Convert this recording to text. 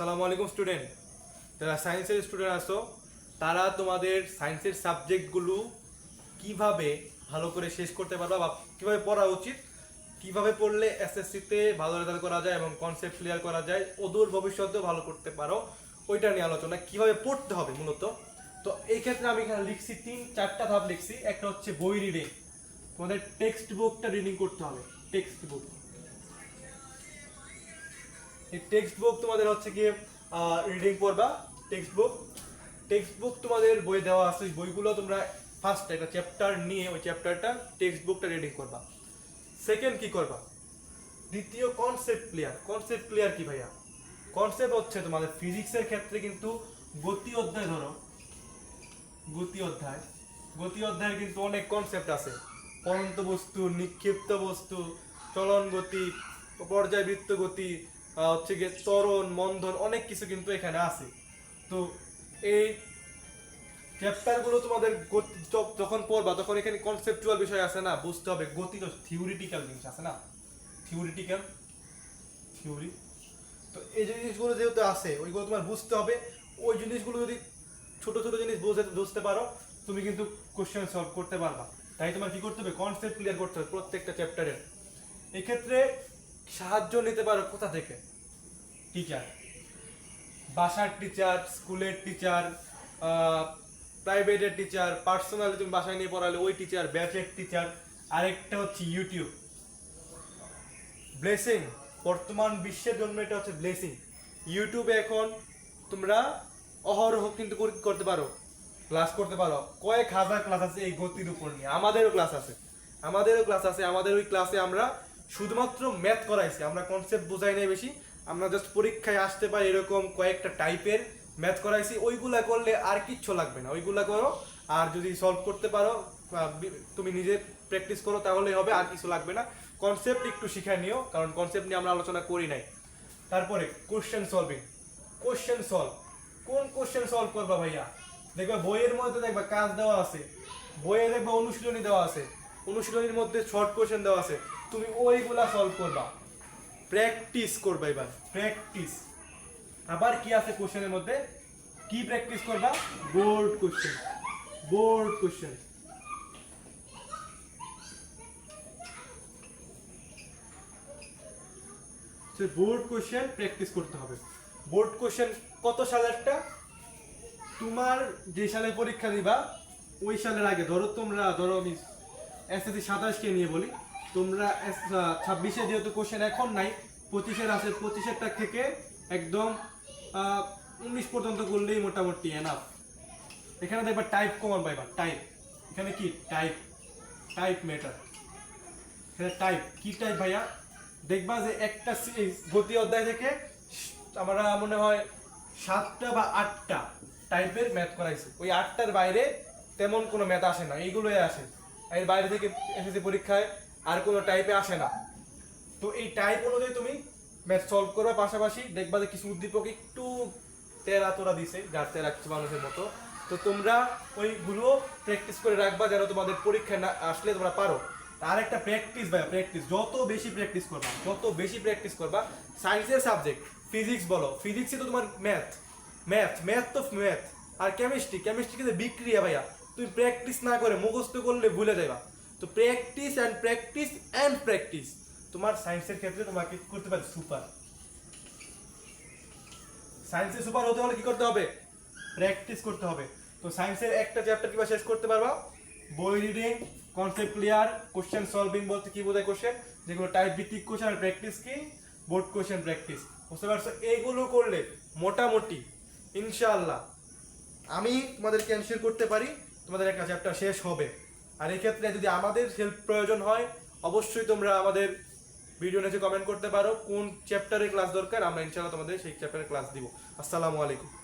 আসসালামু আলাইকুম স্টুডেন্ট। যারা সায়েন্সের স্টুডেন্ট আসো তারা তোমাদের সায়েন্সের সাবজেক্টগুলো কীভাবে ভালো করে শেষ করতে পারবা বা কীভাবে পড়া উচিত, কীভাবে পড়লে এসএসসিতে ভালো রেজাল্ট করা যায় এবং কনসেপ্ট ক্লিয়ার করা যায়, অদূর ভবিষ্যতেও ভালো করতে পারো, ওইটা নিয়ে আলোচনা কীভাবে পড়তে হবে মূলত। তো এই ক্ষেত্রে আমি এখানে লিখছি তিন, চারটা ধাপ লিখছি। একটা হচ্ছে বই রিডিং তোমাদের টেক্সট বুকটা রিডিং করতে হবে টেক্সট বুক এই টেক্সট বুক তোমাদের হচ্ছে গিয়ে রিডিং পড়বা টেক্সট বুক টেক্সট বুক তোমাদের বই দেওয়া আছে, ওই বইগুলো তোমরা ফার্স্ট একটা চ্যাপ্টার নিয়ে ওই চ্যাপ্টারটা টেক্সট বুকটা রিডিং করবা। সেকেন্ড কি করবা? দ্বিতীয় কনসেপ্ট ক্লিয়ার কনসেপ্ট ক্লিয়ার কি ভাইয়া? কনসেপ্ট হচ্ছে তোমাদের ফিজিক্সের ক্ষেত্রে কিন্তু গতি অধ্যায় ধরো। গতি অধ্যায়। গতি অধ্যায়ের কিন্তু অনেক কনসেপ্ট আছে। পরন্ত বস্তু, নিক্ষিপ্ত বস্তু, চলন গতি, পর্যায়বৃত্ত গতি হচ্ছে গিয়ে ত্বরণ মন্দন অনেক কিছু কিন্তু এখানে আছে। তো এই চ্যাপ্টারগুলো তোমাদের যখন পড়বা, তখন এখানে কনসেপচুয়াল বিষয় আছে না, বুঝতে হবে। গতি তো থিওরিটিক্যাল জিনিস আছে না? থিওরিটিক্যাল থিওরি তো এই জিনিসগুলো যেহেতু আছে, ওইগুলো তোমার বুঝতে হবে। ওই জিনিসগুলো যদি ছোট ছোট জিনিস বুঝতে বুঝতে পারো, তুমি কিন্তু কোশ্চেন সলভ করতে পারবা। তাই তোমার কি করতে হবে? কনসেপ্ট ক্লিয়ার করতে হবে প্রত্যেকটা চ্যাপ্টারের এক্ষেত্রে সাহায্য নিতে পারো কোথা থেকে? টিচার বাসার টিচার স্কুলের টিচার প্রাইভেটের টিচার পার্সোনালি তুমি বাসায় নিয়ে পড়ালে ওই টিচার ব্যাচের টিচার আরেকটা হচ্ছে ইউটিউব ব্লেসিং বর্তমান বিশ্বের জন্য এটা হচ্ছে ব্লেসিং ইউটিউবে এখন তোমরা অহরহ কিন্তু করতে পারো ক্লাস করতে পারো। কয়েক হাজার ক্লাস আছে এই গতির উপর নিয়ে। আমাদেরও ক্লাস আছে। আমাদেরও ক্লাস আছে। আমাদের ওই ক্লাসে আমরা শুধুমাত্র ম্যাথ করাইছি। আমরা কনসেপ্ট বোঝাই নাই বেশি। আমরা জাস্ট পরীক্ষায় আসতে পারি এরকম কয়েকটা টাইপের ম্যাথ করাইছি, ওইগুলা করলে আর কিচ্ছু লাগবে না। ওইগুলা করো, আর যদি সলভ করতে পারো তুমি নিজে প্র্যাকটিস করো, তাহলেই হবে, আর কিছু লাগবে না। কনসেপ্ট একটু শিখায় নিও, কারণ কনসেপ্ট নিয়ে আমরা আলোচনা করি নাই। তারপরে কোশ্চেন সলভিং কোশ্চেন সলভ কোন কোশ্চেন সলভ করবা ভাইয়া? দেখবা বইয়ের মধ্যে দেখবা কাজ দেওয়া আছে। বইয়ে দেখবা অনুশীলনী দেওয়া আছে। অনুশীলনীর মধ্যে শর্ট কোশ্চেন দেওয়া আছে। তুমি ওইগুলা সলভ করবা। প্র্যাকটিস করবা এবার প্র্যাকটিস আবার কি আছে কোশ্চেনের মধ্যে? কি প্র্যাকটিস করবা? Board question board question board question practice করতে হবে। বোর্ড কোশ্চেন কত সালেরটা তোমার যে সালে পরীক্ষা দিবা, ওই সালের আগে। ধরো তোমরা, ধরো আমি এসএসসি সাতাশকে নিয়ে বলি। তোমরা ছাব্বিশে যেহেতু কোশ্চেন এখন নাই, পঁচিশের আছে, পঁচিশেরটা থেকে একদম উনিশ পর্যন্ত করলেই মোটামুটি এনাফ এখানে দেখবা টাইপ কমন পাইবা টাইপ এখানে কি? টাইপ টাইপ মেটার এখানে টাইপ কি টাইপ ভাইয়া? দেখবা যে একটা গতি অধ্যায় থেকে আমরা মনে হয় সাতটা বা আটটা টাইপের ম্যাথ করাইছি। ওই আটটার বাইরে তেমন কোনো ম্যাথ আসে না, এইগুলোই আসে। এর বাইরে থেকে এসএসসি পরীক্ষায় আর কোনো টাইপে আসে না। তো এই টাইপ অনুযায়ী তুমি ম্যাথ সলভ করবে। পাশাপাশি দেখবা যে কিছু উদ্দীপক একটু তেরা তোরা দিছে, যার তেরা কিছু মানুষের মতো। তো তোমরা ওইগুলো প্র্যাকটিস করে রাখবা যেন তোমাদের পরীক্ষায় না আসলে তোমরা পারো। আর একটা প্র্যাকটিস ভাই প্র্যাকটিস যত বেশি প্র্যাকটিস করবা, যত বেশি প্র্যাকটিস করবা সায়েন্সের সাবজেক্ট ফিজিক্স বলো। ফিজিক্সে তো তোমার ম্যাথ ম্যাথ ম্যাথ তো ম্যাথ আর কেমিস্ট্রি কেমিস্ট্রি কিন্তু বিক্রিয়া ভাইয়া, তুমি প্র্যাকটিস না করে মুখস্থ করলে ভুলে যাবা তো practice and practice and practice তোমার সায়েন্সের ক্ষেত্রে তোমাকে করতে পারে সুপার সায়েন্সে সুপার হতে হলে কি করতে হবে? প্র্যাকটিস করতে হবে। তো সায়েন্সের একটা চ্যাপ্টার কীভাবে শেষ করতে পারবা? বই reading concept clear question solving বলতে কি বোঝায় কোশ্চেন যেগুলো টাইপ ভিত্তিক কোশ্চেন প্র্যাকটিস কি? বোর্ড কোশ্চেন প্র্যাকটিস বুঝতে পারছ? এইগুলো করলে মোটামুটি, ইনশাআল্লাহ, আমি তোমাদেরকে এনশিওর করতে পারি, তোমাদের একটা চ্যাপ্টার শেষ হবে। আর এক্ষেত্রে যদি আমাদের হেল্প প্রয়োজন হয়, অবশ্যই তোমরা আমাদের ভিডিও নিচে কমেন্ট করতে পারো, কোন চ্যাপ্টারের ক্লাস দরকার, আমরা ইনশাআল্লাহ তোমাদের সেই চ্যাপ্টারে ক্লাস দিব। আসসালামু আলাইকুম।